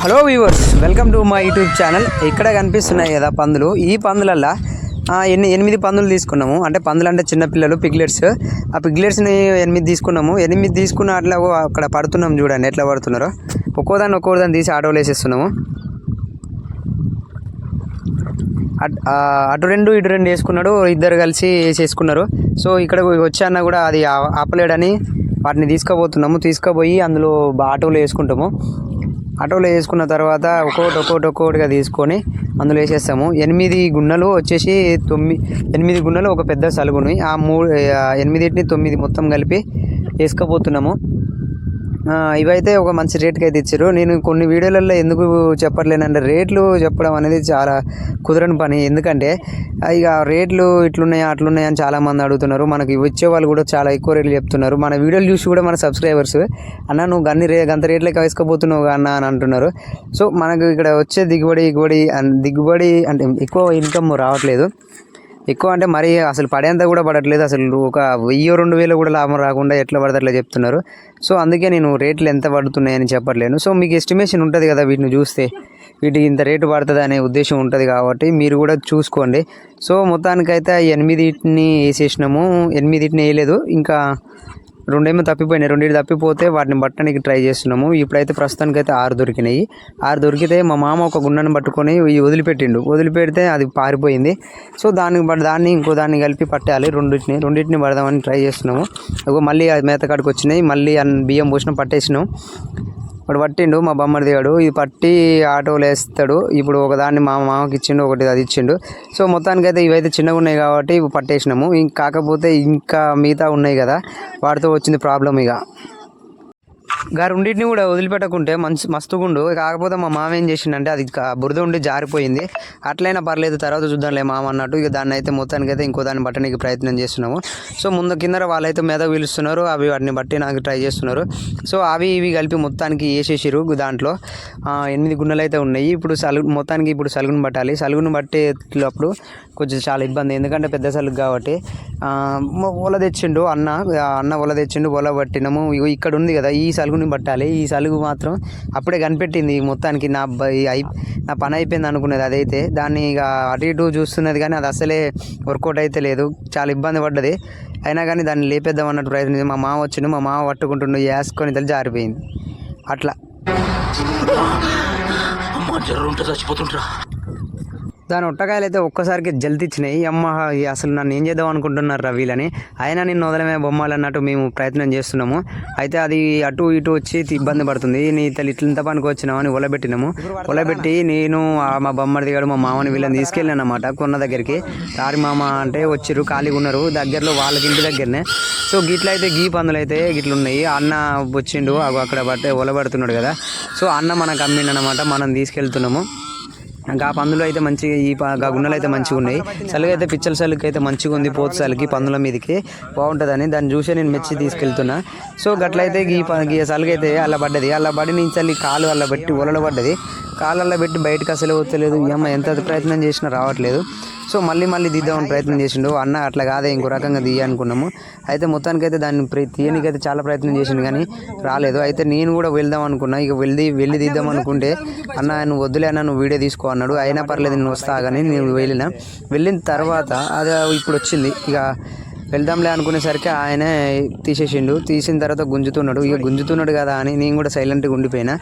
Hello viewers welcome to my YouTube channel ఇక్కడ కనిపిస్తున్నాయి కదా పందులు. ఈ పందులల్లా ఎన్ని ఎనిమిది పందులు తీసుకున్నాము. అంటే పందులు అంటే చిన్నపిల్లలు పిగ్లెట్స్. ఆ పిగ్లెట్స్ని ఎనిమిది తీసుకున్నాము. ఎనిమిది తీసుకున్న అట్లా అక్కడ పడుతున్నాం చూడండి. ఎట్లా పడుతున్నారో. ఒక్కోదాన్ని ఒక్కోదాన్ని తీసి ఆటోలు వేసేస్తున్నాము. అట్- అటు రెండు ఇటు రెండు వేసుకున్నాడు. ఇద్దరు కలిసి వేసేసుకున్నారు. సో ఇక్కడ వచ్చాన్న కూడా అది ఆపలేడని వాటిని తీసుకుపోతున్నాము. తీసుకుపోయి అందులో ఆటోలు వేసుకుంటాము. ఆటోలో వేసుకున్న తర్వాత ఒక్కొక్కటి ఒక్కొక్కటి ఒక్కొక్కటిగా తీసుకొని అందులో వేసేస్తాము. ఎనిమిది గున్నలు వచ్చేసి తొమ్మిది ఎనిమిది గున్నలు ఒక పెద్ద సలుగుని. ఆ మూడు ఎనిమిదింటిని ఎనిమిదిటిని తొమ్మిది మొత్తం కలిపి వేసుకపోతున్నాము ఇవైతే ఒక మంచి రేట్కి అయితే ఇచ్చారు. నేను కొన్ని వీడియోలలో ఎందుకు చెప్పట్లేనంటే రేట్లు చెప్పడం అనేది చాలా కుదరని పని. ఎందుకంటే ఇక రేట్లు ఇట్లున్నాయా అట్లున్నాయా అని చాలామంది అడుగుతున్నారు. మనకి వచ్చే వాళ్ళు కూడా చాలా ఎక్కువ రేట్లు చెప్తున్నారు. మన వీడియోలు చూసి కూడా మన సబ్స్క్రైబర్స్ అన్న నువ్వు గన్ని రే గంత రేట్లకి వేసుకోబోతున్నావు అన్న అని అంటున్నారు. సో మనకు ఇక్కడ వచ్చే దిగుబడి దిగుబడి దిగుబడి అంటే ఎక్కువ ఇన్కమ్ రావట్లేదు. ఎక్కువ అంటే మరీ అసలు పడేంత కూడా పడట్లేదు. అసలు ఒక వెయ్యి రెండు వేలు కూడా లాభం రాకుండా ఎట్లా పడితే అట్లా చెప్తున్నారు. సో అందుకే నేను రేట్లు ఎంత పడుతున్నాయని చెప్పట్లేను సో మీకు ఎస్టిమేషన్ ఉంటుంది కదా వీటిని చూస్తే. వీటికి ఇంత రేటు పడుతుంది అనే ఉద్దేశం ఉంటుంది కాబట్టి మీరు కూడా చూసుకోండి. సో మొత్తానికైతే ఈ ఎనిమిదిటిని వేసేసినాము. ఎనిమిదిటిని వేయలేదు. ఇంకా రెండేమో తప్పిపోయినాయి. రెండింటి తప్పిపోతే వాటిని పట్టడానికి ట్రై చేస్తున్నాము. ఇప్పుడైతే ప్రస్తుతానికి అయితే ఆరు దొరికినాయి. ఆరు దొరికితే మా మామ ఒక గుండెను పట్టుకొని వదిలిపెట్టిండు. వదిలిపెడితే అది పారిపోయింది. సో దానికి దాన్ని ఇంకో దాన్ని కలిపి పట్టాలి రెండింటిని రెండింటిని పడదామని ట్రై చేస్తున్నాము. ఇగో మళ్ళీ అది మేత కాడికి వచ్చినాయి. మళ్ళీ బియ్యం పోసిన పట్టేసినాం. వాడు పట్టిండు మా బొమ్మడి దిగాడు ఇది పట్టి ఆటోలు వేస్తాడు. ఇప్పుడు ఒక దాన్ని మా మామకి ఇచ్చిండు ఒకటి అది ఇచ్చిండు. సో మొత్తానికైతే ఇవైతే చిన్నగా ఉన్నాయి కాబట్టి ఇవి పట్టేసినాము. ఇంక కాకపోతే ఇంకా మిగతా ఉన్నాయి కదా. వాటితో వచ్చింది ప్రాబ్లం ఇక. గా రెండింటిని కూడా వదిలిపెట్టకుంటే మంచి మస్తుగుండు. కాకపోతే మా మామ ఏం చేసిండంటే అది బురద ఉండి జారిపోయింది. అట్లయినా పర్లేదు తర్వాత చూద్దాంలే మామ అన్నట్టు ఇక దాన్ని అయితే మొత్తానికి అయితే ఇంకో దాన్ని బట్టడానికి ప్రయత్నం చేస్తున్నాము. సో ముందు కింద వాళ్ళైతే మీద పీలుస్తున్నారు అవి వాటిని బట్టి నాకు ట్రై చేస్తున్నారు. సో అవి ఇవి కలిపి మొత్తానికి వేసేసారు దాంట్లో. ఎనిమిది గున్నెలు అయితే ఉన్నాయి. ఇప్పుడు సలుగు మొత్తానికి ఇప్పుడు సలుగును పట్టాలి. సలుగును పట్టేటప్పుడు కొంచెం చాలా ఇబ్బంది. ఎందుకంటే పెద్ద సలుగు కాబట్టి ఆ, ఒల తెచ్చిండు అన్న అన్న ఒల తెచ్చిండు ఒల పట్టినము. ఇక్కడ ఉంది కదా ఈ సలుగుని పట్టాలి. ఈ సలుగు మాత్రం అప్పుడే కనిపెట్టింది మొత్తానికి నా బ- అయి నా పని అయిపోయింది అనుకునేది అదైతే. దాన్ని ఇక అటు ఇటు చూస్తున్నది కానీ అది అసలే వర్కౌట్ అయితే లేదు. చాలా ఇబ్బంది పడ్డది. అయినా కానీ దాన్ని లేపేద్దాం అన్నట్టు ప్రయత్నం మా మామ వచ్చిండు. మా మామ పట్టుకుంటుండు. వేసుకొని తల్లి జారిపోయింది. అట్లా. చచ్చిపోతుంటరా దాని ఉట్టకాయలు అయితే ఒక్కసారికి జల్దిచ్చినాయి అమ్మ అసలు నన్ను ఏం చేద్దాం అనుకుంటున్నారు రా వీళ్ళని? అయినా నిన్ను వదలమే బొమ్మలు అన్నట్టు మేము ప్రయత్నం చేస్తున్నాము. అయితే అది అటు ఇటు వచ్చి ఇబ్బంది పడుతుంది. నీ తల్లి ఇట్లంత పనికి వచ్చినావు అని ఒలబెట్టినాము. ఒలబెట్టి నేను మా బొమ్మడి దిగాడు మా మామని వీళ్ళని తీసుకెళ్ళాను అనమాట కొన్న దగ్గరికి. తారి మామ అంటే వచ్చిర్రు ఖాళీగా ఉన్నారు. దగ్గరలో వాళ్ళకి ఇంటి దగ్గరనే. సో గిట్ల అయితే గీ పందులు అయితే గిట్ల ఉన్నాయి అన్న వచ్చిండు అగో అక్కడ పట్టే ఒలబడుతున్నాడు కదా. సో అన్న మనకు అమ్మిండనమాట మనం తీసుకెళ్తున్నాము. ఇంకా ఆ పందులు అయితే మంచిగా ఈ ప- గున్నలు అయితే మంచిగా ఉన్నాయి. సలుగు అయితే పిచ్చల సలుగు అయితే మంచిగా ఉంది పోతు సలుకి పందుల మీదకి. బాగుంటుందని దాన్ని చూసే నేను మెచ్చి తీసుకెళ్తున్నా. సో గట్లయితే ఈ ప- ఈ సలుగు అయితే అలా పడ్డది అలా పడి నుంచి చల్లి కాలు అలా పెట్టి ఒలలో పడ్డది. కాలు పెట్టి బయటకు అసలు పోతలేదు. ఏమ ఎంత ప్రయత్నం చేసినా రావట్లేదు. సో మళ్ళీ మళ్ళీ దిద్దామని ప్రయత్నం చేసిండు. అన్న అట్లా కాదే ఇంకో రకంగా తీయ అయితే మొత్తానికైతే దాన్ని తీయనికైతే చాలా ప్రయత్నం చేసిండు కానీ రాలేదు. అయితే నేను కూడా వెళ్దాం అనుకున్నా. ఇక వెళ్ళి వెళ్ళి దిద్దాం అనుకుంటే అన్న నువ్వు వద్దులే అన్న నువ్వు వీడియో తీసుకో అన్నాడు. అయినా పర్లేదు నేను వస్తా కానీ నేను వెళ్ళిన. వెళ్ళిన తర్వాత అది ఇప్పుడు వచ్చింది. ఇక వెళ్దాంలే అనుకునేసరికి ఆయన తీసేసిండు. తీసిన తర్వాత గుంజుతున్నాడు. ఇక గుంజుతున్నాడు కదా అని నేను కూడా సైలెంట్గా ఉండిపోయినా.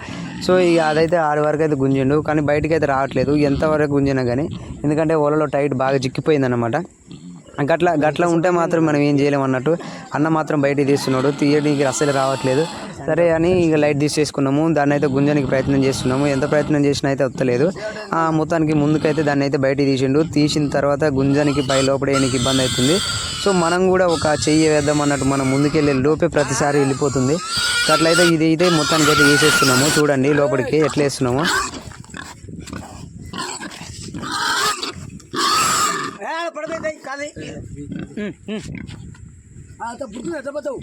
సో ఇక అదైతే ఆడి వరకు అయితే గుంజిండు. కానీ బయటికి అయితే రావట్లేదు. ఎంతవరకు గుంజినా కానీ ఎందుకంటే ఓలలో టైట్ బాగా చిక్కిపోయిందన్నమాట. గట్ల గట్ల ఉంటే మాత్రం మనం ఏం చేయలేం. అన్నట్టు. అన్న మాత్రం బయటికి తీస్తున్నాడు. తీయడానికి అస్సలు రావట్లేదు. సరే అని ఇక లైట్ తీసేసుకున్నాము. దాన్ని అయితే గుంజడానికి ప్రయత్నం చేస్తున్నాము. ఎంత ప్రయత్నం చేసినా అయితే వస్తలేదు ఆ, మొత్తానికి ముందుకైతే దాన్ని అయితే బయటికి తీసిండు. తీసిన తర్వాత గుంజానికి పై లోపడేయడానికి ఇబ్బంది అవుతుంది. సో మనం కూడా ఒక చెయ్యి వేద్దాం అన్నట్టు మనం ముందుకెళ్ళే లోపే ప్రతిసారి వెళ్ళిపోతుంది. అట్లయితే ఇది అయితే మొత్తానికి అయితే వేసేస్తున్నాము చూడండి లోపలికి ఎట్లా వేస్తున్నాము. नाही का नाही आता बुडून आता बताऊ